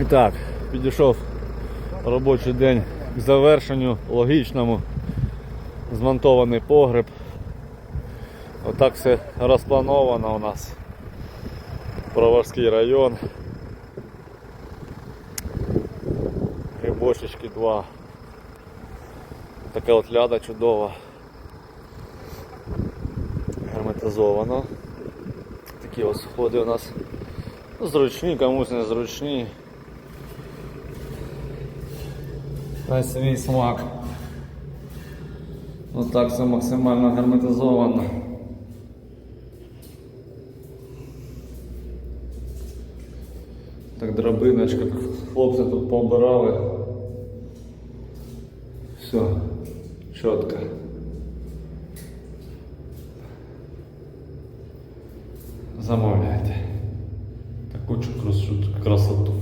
І так, підійшов робочий день к завершенню логічному. Змонтований погреб. Отак все розплановано у нас. Проварський район. Грибочечки два. Така от ляда чудова. Герметизовано. Такі ось сходи у нас зручні, комусь не зручні. На свій смак. Отак все максимально герметизовано. Так драбиночка, хлопці тут пообирали. Все, чітко. Замовляйте. Таку красоту.